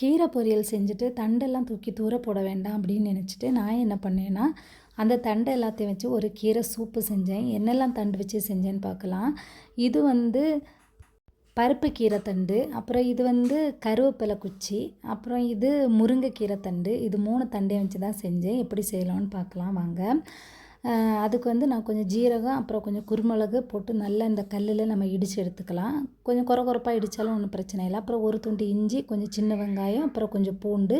கீரை பொரியல் செஞ்சுட்டு தண்டெல்லாம் தூக்கி தூர போட வேண்டாம் அப்படின்னு நினச்சிட்டு நான் என்ன பண்ணேன்னா அந்த தண்டை எல்லாத்தையும் வச்சு ஒரு கீரை சூப்பு செஞ்சேன். என்னெல்லாம் தண்டு வச்சு செஞ்சேன்னு பார்க்கலாம். இது வந்து பருப்பு கீரை தண்டு அப்புறம் இது வந்து கருவேப்பிலை குச்சி அப்புறம் இது முருங்கைக்கீரை தண்டு. இது மூணு தண்டையும் வச்சு தான் செஞ்சேன். எப்படி செய்யலாம்னு பார்க்கலாம் வாங்க. அதுக்கு வந்து நான் கொஞ்சம் ஜீரகம் அப்புறம் கொஞ்சம் குருமிளகு போட்டு நல்லா இந்த கல்லில் நம்ம இடித்து எடுத்துக்கலாம். கொஞ்சம் கொர கொரப்பாக இடித்தாலும் ஒன்றும் பிரச்சனை இல்லை. அப்புறம் ஒரு துண்டு இஞ்சி கொஞ்சம் சின்ன வெங்காயம் அப்புறம் கொஞ்சம் பூண்டு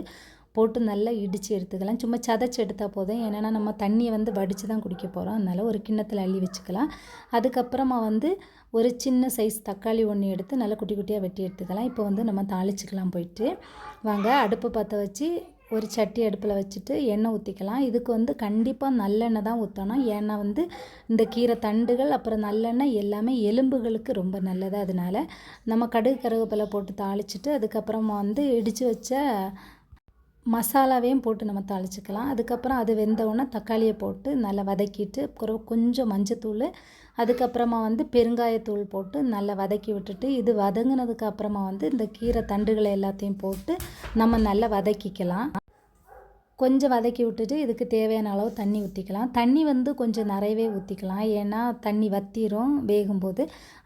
போட்டு நல்லா இடித்து எடுத்துக்கலாம். சும்மா சதைச்சி எடுத்தால் போதும். ஏன்னா நம்ம தண்ணியை வந்து வடித்து தான் குடிக்க போகிறோம் அதனால் ஒரு கிண்ணத்தில் அள்ளி வச்சுக்கலாம். அதுக்கப்புறமா வந்து ஒரு சின்ன சைஸ் தக்காளி ஒன்று எடுத்து நல்லா குட்டி குட்டியாக வெட்டி எடுத்துக்கலாம். இப்போ வந்து நம்ம தாளிச்சுக்கலாம் போயிட்டு. வாங்க அடுப்பு பற்ற வச்சு ஒரு சட்டி அடுப்பில் வச்சுட்டு எண்ணெய் ஊற்றிக்கலாம் இதுக்கு வந்து கண்டிப்பாக நல்லெண்ணெய் தான் ஊற்றணும் ஏன்னா வந்து இந்த கீரை தண்டுகள் அப்புறம் நல்லெண்ணெய் எல்லாமே எலும்புகளுக்கு ரொம்ப நல்லது. அதனால நம்ம கடுகு கருவேப்பிலை போட்டு தாளிச்சிட்டு அதுக்கப்புறமா வந்து இடித்து வச்ச மசாலாவையும் போட்டு நம்ம தாளிச்சுக்கலாம். அதுக்கப்புறம் அது வெந்தவுடனே தக்காளியை போட்டு நல்லா வதக்கிட்டு அப்புறம் கொஞ்சம் மஞ்சத்தூள் அதுக்கப்புறமா வந்து பெருங்காயத்தூள் போட்டு நல்லா வதக்கி விட்டுட்டு இது வதங்கினதுக்கு அப்புறமா வந்து இந்த கீரை தண்டுகளை எல்லாத்தையும் போட்டு நம்ம நல்லா வதக்கிக்கலாம். கொஞ்சம் வதக்கி விட்டுட்டு இதுக்கு தேவையான அளவு தண்ணி ஊற்றிக்கலாம் தண்ணி வந்து கொஞ்சம் நிறையவே ஊற்றிக்கலாம் ஏன்னா தண்ணி வத்திரும் வேகும்போது.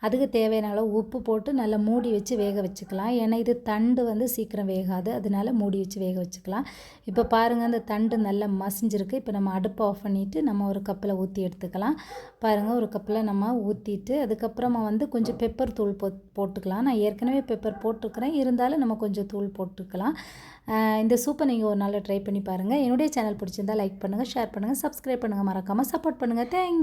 அதுக்கு தேவையான அளவு உப்பு போட்டு நல்லா மூடி வச்சு வேக வச்சுக்கலாம். ஏன்னா இது தண்டு வந்து சீக்கிரம் வேகாது. அதனால மூடி வச்சு வேக வச்சுக்கலாம். இப்போ பாருங்கள் அந்த தண்டு நல்லா மசிஞ்சிருக்கு. இப்போ நம்ம அடுப்பை ஆஃப் பண்ணிவிட்டு நம்ம ஒரு கப்பில் ஊற்றி எடுத்துக்கலாம். பாருங்கள் ஒரு கப்பில் நம்ம ஊற்றிட்டு அதுக்கப்புறமா வந்து கொஞ்சம் பெப்பர் தூள் போ போட்டுக்கலாம். நான் ஏற்கனவே பெப்பர் போட்டிருக்கிறேன். இருந்தாலும் நம்ம கொஞ்சம் தூள் போட்டுக்கலாம். இந்த சூப்பை நீங்கள் ஒரு நாள் ட்ரை பண்ணி பாருங்கள் என்னுடைய சேனல் பிடிச்சிருந்தா லைக் பண்ணுங்கள் ஷேர் பண்ணுங்கள் சப்ஸ்கிரைப் பண்ணுங்கள் மறக்காமல் சப்போர்ட் பண்ணுங்கள் தேங்க்